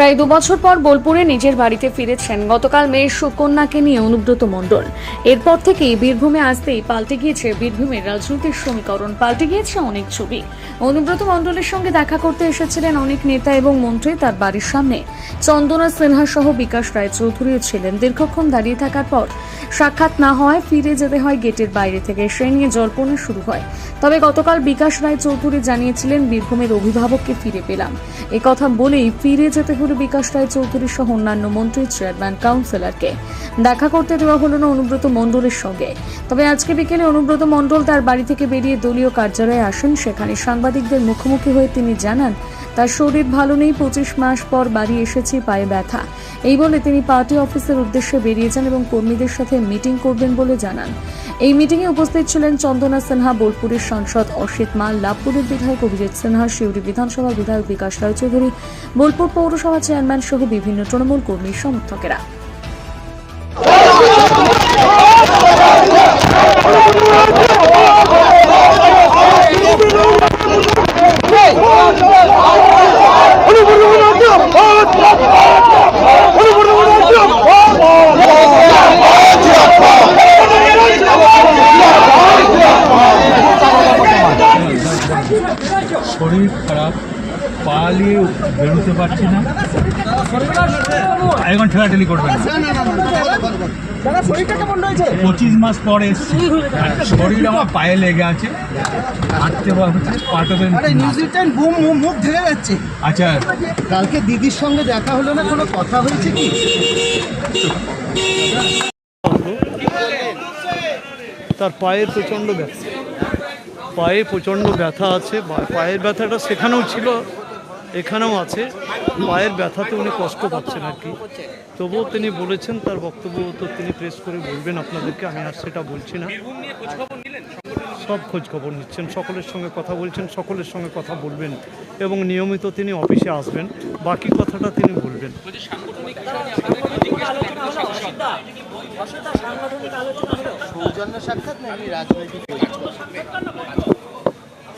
প্রায় দু বছর পর বোলপুরে নিজের বাড়িতে ফিরেছেন। গতকাল মেয়ের সুকন্যাকে নিয়ে অনুব্রত মণ্ডল। এরপর থেকেই বীরভূমে আসতেই পাল্টে গিয়েছে বীরভূমের রাজনৈতিক সমীকরণ। পাল্টে গিয়েছে অনেক ছবি। অনুব্রত মণ্ডলের সঙ্গে দেখা করতে এসেছিলেন অনেক নেতা এবং মন্ত্রী তার বাড়ির সামনে। চন্দনা সিনহা সহ বিকাশ রায় চৌধুরীও ছিলেন। দীর্ঘক্ষণ দাঁড়িয়ে থাকার পর সাক্ষাৎ না হওয়ায় ফিরে যেতে হয় গেটের বাইরে থেকে। সে নিয়ে জল্পনা শুরু হয়। তবে গতকাল বিকাশ রায় চৌধুরী জানিয়েছিলেন, বীরভূমের অভিভাবককে ফিরে পেলাম। এ কথা বলেই ফিরে যেতে হলো বিকাশ রায় চৌধুরী সহ অন্যান্য মন্ত্রী, চেয়ারম্যান, কাউন্সিলরকে। দেখা করতে দেওয়া হলো না অনুব্রত মণ্ডলের সঙ্গে। তবে আজকে বিকেলে অনুব্রত মণ্ডল তার বাড়ি থেকে বেরিয়ে দলীয় কার্যালয়ে আসেন। সেখানে সাংবাদিকদের মুখোমুখি হয়ে তিনি জানান তার শরীর ভালো নেই, পঁচিশ মাস পর বাড়ি এসেছি, পায়ে ব্যথা। এই বলে তিনি পার্টি অফিসের উদ্দেশ্যে বেরিয়ে যান এবং কর্মীদের সাথে মিটিং করবেন বলে জানান। এই মিটিংয়ে উপস্থিত ছিলেন চন্দনা সিনহা, বোলপুরের সাংসদ অসিত মাল, লাভপুরের বিধায়ক অভিজিৎ সিনহা শিউরি বিধানসভা বিধায়ক বিকাশ রায় চৌধুরী, বোলপুর পৌরসভা চেয়ারম্যান সহ বিভিন্ন তৃণমূল কর্মীর সমর্থকেরা। শরীর খারাপ পা নিয়ে বেরোতে পারছি না। এখন ঠেলাঠেলি করবেন দাদা শরীরটা কেমন রয়েছে? পঁচিশ মাস পরে এসছি। শরীর আমার পায়ে লেগে আছে। হাঁটতে পারছে পাটা তো- আরে নিউজ রিটার্ন বুম মুখ মুখ ধরে যাচ্ছে। আচ্ছা। কালকে দিদির সঙ্গে দেখা হলো না কোনো কথা হয়েছে কি? তার পায়ের প্রচণ্ড ব্যথা। পায়ে প্রচণ্ড ব্যথা আছে বা- পায়ের ব্যথাটা সেখানেও ছিল। এখানেও আছে। পায়ের ব্যথাতে উনি কষ্ট পাচ্ছেন আর কি। তবুও তিনি বলেছেন তার বক্তব্য তো তিনি প্রেস করে বলবেন আপনাদেরকে আমি আর সেটা বলছি না। সব খোঁজ খবর নিচ্ছেন সকলের সঙ্গে কথা বলছেন সকলের সঙ্গে কথা বলবেন এবং নিয়মিত তিনি অফিসে আসবেন বাকি কথাটা তিনি বলবেন।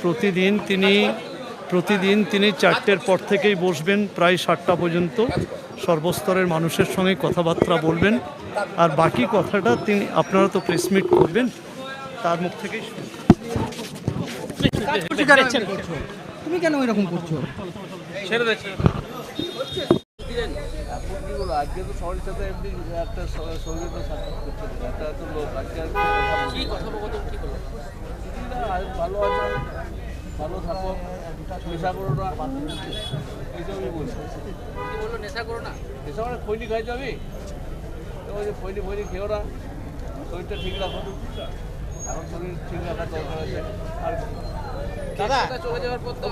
প্রতিদিন তিনি প্রতিদিন তিনি চারটের পর থেকেই বসবেন প্রায় সাতটা পর্যন্ত। সর্বস্তরের মানুষের সঙ্গে কথাবার্তা বলবেন। আর বাকি কথাটা তিনি আপনারা তো প্রেস মিট করবেন তার মুখ থেকেই শুনবেন। তুমি কেন এরকম করছ? আজকে তো সবার সাথে এমনি একটা সঙ্গে সাক্ষাৎ করতে একটা তো লোক আজকে আর কি কথোপকথন কি হলো ভালো আছে? ভালো থাকো। নেশা করো না বলছি কি বলল নেশা করো না নেশা মানে খৈনি খাই যাবি তো যে খৈনি ফৈনি খেও না শরীরটা ঠিক রাখো এখন শরীর ঠিক রাখার আছে আর দাদা চলে যাওয়ার পর তো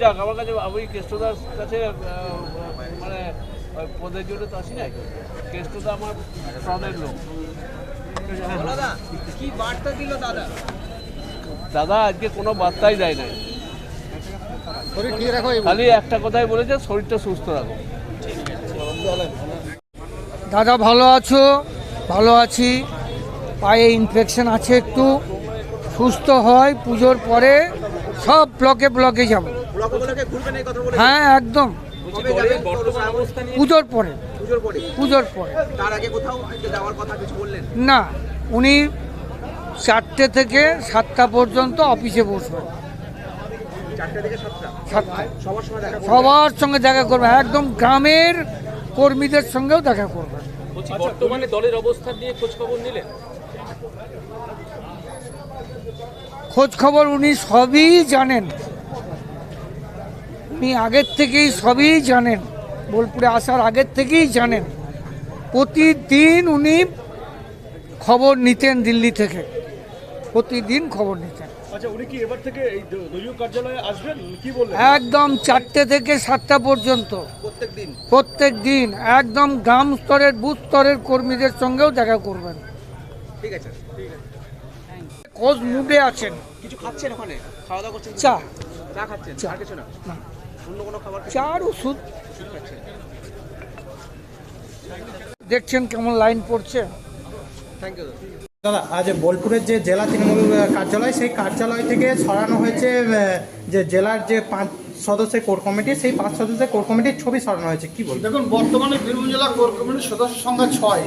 যাক আমার কাছে আমি কেষ্টদার কাছে মানে পদের জন্য তো আসি না কেষ্টদা আমার প্রাণের লোক কি বার্তা দিল দাদা দাদা আজকে কোনো বার্তাই দেয় নাই। শরীর ঠিক খালি একটা কথাই বলেছে শরীরটা সুস্থ রাখো। দাদা ভালো আছো? ভালো আছি। পায়ে ইনফেকশন আছে একটু। সুস্থ হয় পুজোর পরে সব ব্লকে ব্লকে যাব। হ্যাঁ একদম। পুজোর পরে। পুজোর পরে। তার আগে কোথাও যাওয়ার কথা কিছু বললেন? না উনি চারটে থেকে সাতটা পর্যন্ত অফিসে সাতটা? সবার সময় দেখা সবার সঙ্গে দেখা করবেন একদম গ্রামের কর্মীদের সঙ্গেও দেখা করবেন বর্তমানে দলের অবস্থান নিয়ে খোঁজ খবর নিলেন? খোঁজ খবর উনি সবই জানেন। উনি আগের থেকেই সবই জানেন। বোলপুরে আসার আগের থেকেই জানেন। প্রতিদিন উনি খবর নিতেন দিল্লি থেকে। প্রতিদিন খবর নিতেন আচ্ছা উনি কি এবার থেকে এই দলীয় কার্যালয়ে আসবেন? কি বললেন? একদম চারটে থেকে সাতটা পর্যন্ত। প্রত্যেক দিন? একদম গ্রাম স্তরের বুথ স্তরের কর্মীদের সঙ্গেও দেখা করবেন। ঠিক আছে। খোঁজ মুডে আছেন। কিছু খাচ্ছেন ওখানে? খাওয়া দাওয়া করছেন চা। চা খাচ্ছেন? চা। আর কিছু না? অন্য কোনো খাবার চার ওষুধ। দেখছেন কেমন লাইন পড়ছে? থ্যাংক ইউ দাদা, আজ বোলপুরের যে জেলা তৃণমূল কার্যালয়, সেই কার্যালয় থেকে সরানো হয়েছে যে জেলার যে পাঁচ সদস্যের কোর কমিটি, সেই পাঁচ সদস্যের কোর কমিটির ছবি সরানো হয়েছে। কি বলবেন? দেখুন, বর্তমানে বীরভূম জেলা কোর কমিটির সদস্য সংখ্যা ছয়।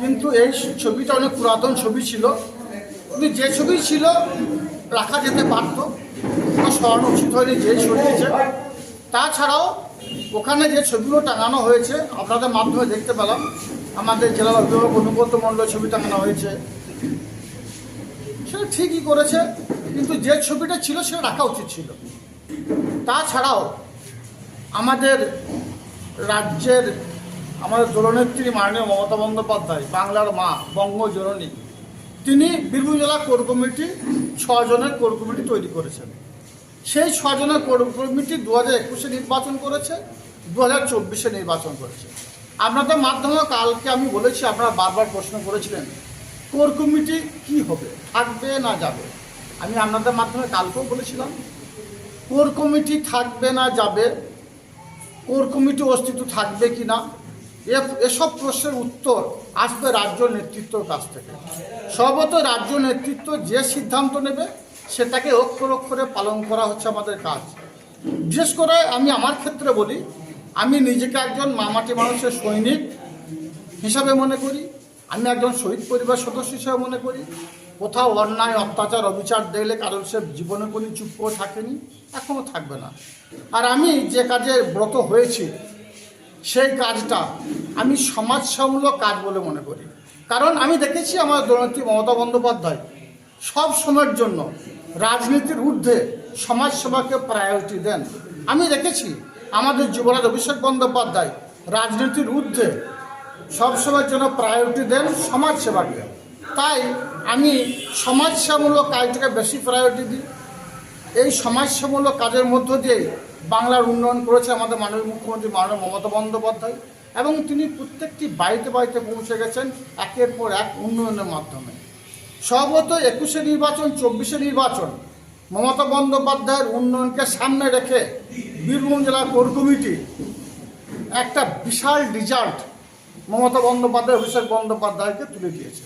কিন্তু এই ছবিটা অনেক পুরাতন ছবি ছিল। কিন্তু যে ছবি ছিল, রাখা যেতে পারতো সরানো উচিত হয়নি যে সরিয়েছে তাছাড়াও, ওখানে যে ছবিগুলো টাঙানো হয়েছে, আপনাদের মাধ্যমে দেখতে পেলাম। আমাদের জেলার অভিভাবক অনুব্রত মণ্ডল ছবি টাঙানো হয়েছে। সেটা ঠিকই করেছে, কিন্তু যে ছবিটা ছিল সেটা রাখা উচিত ছিল। তাছাড়াও আমাদের রাজ্যের আমাদের দলনেত্রী মাননীয় মমতা বন্দ্যোপাধ্যায়, বাংলার মা বঙ্গজননী, তিনি বীরভূম জেলা কোর কমিটি, ছজনের কোর কমিটি তৈরি করেছেন। সেই ছজনের কোর কমিটি দু হাজার একুশে নির্বাচন করেছে দু হাজার চব্বিশে নির্বাচন করেছে। আপনাদের মাধ্যমে কালকে আমি বলেছি, আপনারা বারবার প্রশ্ন করেছিলেন, কোর কমিটি কি হবে, থাকবে না যাবে? আমি আপনাদের মাধ্যমে কালকেও বলেছিলাম, কোর কমিটি থাকবে না যাবে, কোর কমিটি অস্তিত্ব থাকবে কি না এসব প্রশ্নের উত্তর আসবে রাজ্য নেতৃত্বর কাছ থেকে। সর্বত রাজ্য নেতৃত্ব যে সিদ্ধান্ত নেবে, সেটাকে অক্ষর অক্ষরে পালন করা হচ্ছে আমাদের কাজ। বিশেষ করে আমি আমার ক্ষেত্রে বলি আমি নিজেকে একজন মামাটি মানুষের সৈনিক হিসাবে মনে করি। আমি একজন শহীদ পরিবার সদস্য হিসাবে মনে করি। কোথাও অন্যায়, অত্যাচার, অবিচার দেখলে কারোর সে জীবনে কোনো চুপ করে থাকেনি এখনও থাকবে না। আর আমি যে কাজে ব্রত হয়েছি, সেই কাজটা আমি সমাজসেবামূলক কাজ বলে মনে করি। কারণ আমি দেখেছি আমার দলনেত্রী মমতা বন্দ্যোপাধ্যায় সব সময়ের জন্য রাজনীতির ঊর্ধ্বে সমাজসেবাকে প্রায়োরিটি দেন। আমি দেখেছি আমাদের যুবরাজ অভিষেক বন্দ্যোপাধ্যায় রাজনীতির ঊর্ধ্বে সবসময়ের জন্য প্রায়োরিটি দেন সমাজসেবাকে তাই আমি সমাজসেবামূলক কাজটাকে বেশি প্রায়োরিটি দিই। এই সমাজসেবামূলক কাজের মধ্য দিয়ে বাংলার উন্নয়ন করেছে আমাদের মাননীয় মুখ্যমন্ত্রী মাননীয় মমতা বন্দ্যোপাধ্যায় এবং তিনি প্রত্যেকটি বাড়িতে বাড়িতে পৌঁছে গেছেন একের পর এক উন্নয়নের মাধ্যমে। সর্বত একুশে নির্বাচন, চব্বিশে নির্বাচন মমতা বন্দ্যোপাধ্যায়ের উন্নয়নকে সামনে রেখে বীরভূম জেলা কোর কমিটি, একটা বিশাল রেজাল্ট মমতা বন্দ্যোপাধ্যায়, অভিষেক বন্দ্যোপাধ্যায়কে তুলে দিয়েছে।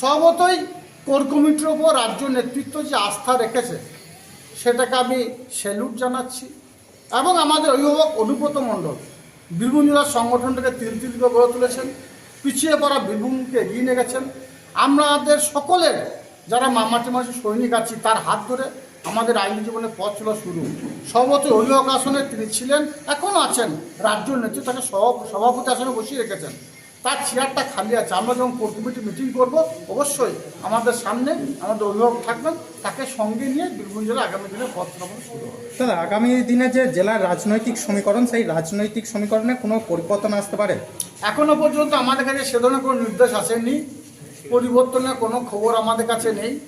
সর্বতই কোর কমিটির ওপর রাজ্য নেতৃত্ব যে আস্থা রেখেছে, সেটাকে আমি স্যালুট জানাচ্ছি। এবং আমাদের অভিভাবক অনুব্রত মণ্ডল, বীরভূম জেলার সংগঠনটাকে তিল তিল করে গড়ে তুলেছেন, পিছিয়ে পড়া বীরভূমকে এগিয়ে নিয়ে গেছেন। আমাদের সকলের, যারা মামাটি মাসি সৈনিক আছি, তার হাত ধরে আমাদের আইনি জীবনে পথ চলা শুরু। সর্বত অভিভাবক আসনে তিনি ছিলেন এখনও আছেন। রাজ্য নেতৃত্ব তাকে সভা- সভাপতি আসনে বসিয়ে রেখেছেন। তার চেয়ারটা খালি আছে। আমরা যখন কোর কমিটি মিটিং করব অবশ্যই আমাদের সামনে আমাদের অভিভাবক থাকবেন। তাকে সঙ্গে নিয়ে বীরভূম জেলা আগামী দিনে পথ শুরু হবে। দাদা আগামী দিনে যে জেলার রাজনৈতিক সমীকরণ সেই রাজনৈতিক সমীকরণে কোনো পরিবর্তন আসতে পারে? এখনও পর্যন্ত আমাদের কাছে সে ধরনের কোনো নির্দেশ আসেনি। পরিবর্তনের কোনো খবর আমাদের কাছে নেই।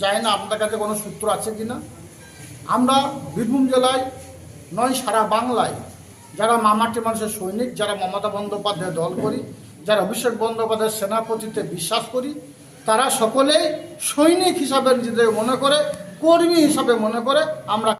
জানি না আপনাদের কাছে কোনো সূত্র আছে কি না আমরা বীরভূম জেলায় নয়, সারা বাংলায় যারা মামাটি মানুষের সৈনিক, যারা মমতা বন্দ্যোপাধ্যায় দল করি, যারা অভিষেক বন্দ্যোপাধ্যায়ের সেনাপতিতে বিশ্বাস করি, তারা সকলেই সৈনিক হিসাবে নিজেদের মনে করে, কর্মী হিসাবে মনে করে আমরা